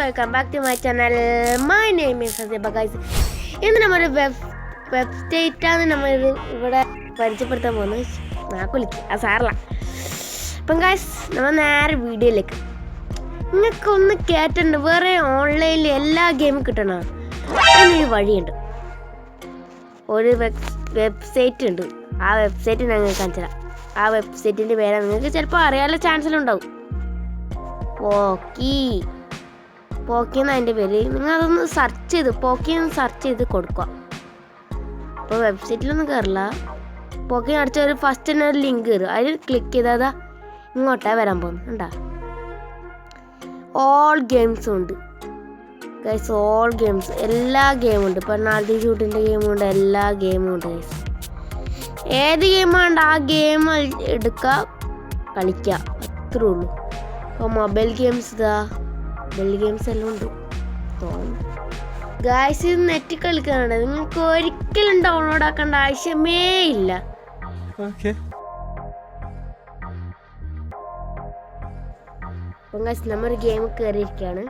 Welcome back to my channel my name is Haseeba guys ഇന്ന് നമ്മൾ web വെബ്സൈറ്റാണ് നമ്മൾ ഇവിടെ പരിചയപ്പെടുത്താൻ പോകുന്നത്. നാക്കുലിക്ക് ആ സാറല്ല. അപ്പം ഗൈസ് നമ്മൾ നേരെ വീഡിയോയിലേക്ക്. നിങ്ങൾക്കൊന്ന് കേട്ടുണ്ട് വേറെ ഓൺലൈനിൽ എല്ലാ ഗെയിമും കിട്ടണം? അതിനൊരു വഴിയുണ്ട്. ഒരു വെബ് വെബ്സൈറ്റ് ഉണ്ട്. ആ വെബ്സൈറ്റ് ഞങ്ങൾ കാണിച്ചു ആ വെബ്സൈറ്റിന്റെ പേരാണ് നിങ്ങൾക്ക് ചിലപ്പോൾ അറിയാനുള്ള ചാൻസിലുണ്ടാവും പോക്കി. പോക്കി എന്ന് അതിന്റെ പേര്. നിങ്ങൾ അതൊന്ന് സെർച്ച് ചെയ്ത് പോക്കി സെർച്ച് ചെയ്ത് കൊടുക്കുക. അപ്പോൾ വെബ്സൈറ്റിലൊന്നും കയറില്ല പോക്കി അടിച്ച ഒരു ഫസ്റ്റ് തന്നെ ഒരു ലിങ്ക് കയറും അതിൽ ക്ലിക്ക് ചെയ്താൽ ഇങ്ങോട്ടാ വരാൻ പോകുന്നു. കണ്ടാ? ഓൾ ഗെയിംസും ഉണ്ട്. ഗൈസ് ഓൾ ഗെയിംസ് എല്ലാ ഗെയിമും ഉണ്ട്. പെർണാൾട്ടി ഷൂട്ടിന്റെ ഗെയിമും ഉണ്ട്. എല്ലാ ഗെയിമും ഉണ്ട് ഗൈസ് ഏത് ഗെയിമാണ് ആ ഗെയിം എടുക്കുക കളിക്കുക അത്രേ ഉള്ളൂ. ഇപ്പോൾ മൊബൈൽ ഗെയിംസ് ഇതാ മൊബൈൽ ഗെയിംസ് എല്ലാം ഉണ്ട്. തോന്നുന്നു. ഗായ്സ് ഇത് നെറ്റ് കളിക്കാനുണ്ട് നിങ്ങൾക്ക് ഒരിക്കലും ഡൗൺലോഡ് ആക്കേണ്ട ആവശ്യമേ ഇല്ല. അപ്പം ഗായ്സ് നമ്മൾ ഗെയിം കയറിയിരിക്കുകയാണ്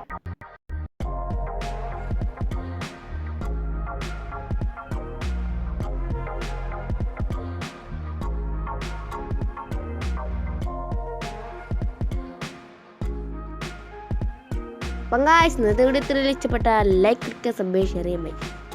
അപ്പം ഗായ്സ് ഇന്നത്തെ വീഡിയോ ഇത്രയും ഇഷ്ടപ്പെട്ട ലൈക്ക് ക്ലിക്ക് സബ്ബേ ഷെയർ ചെയ്യാൻ പറ്റും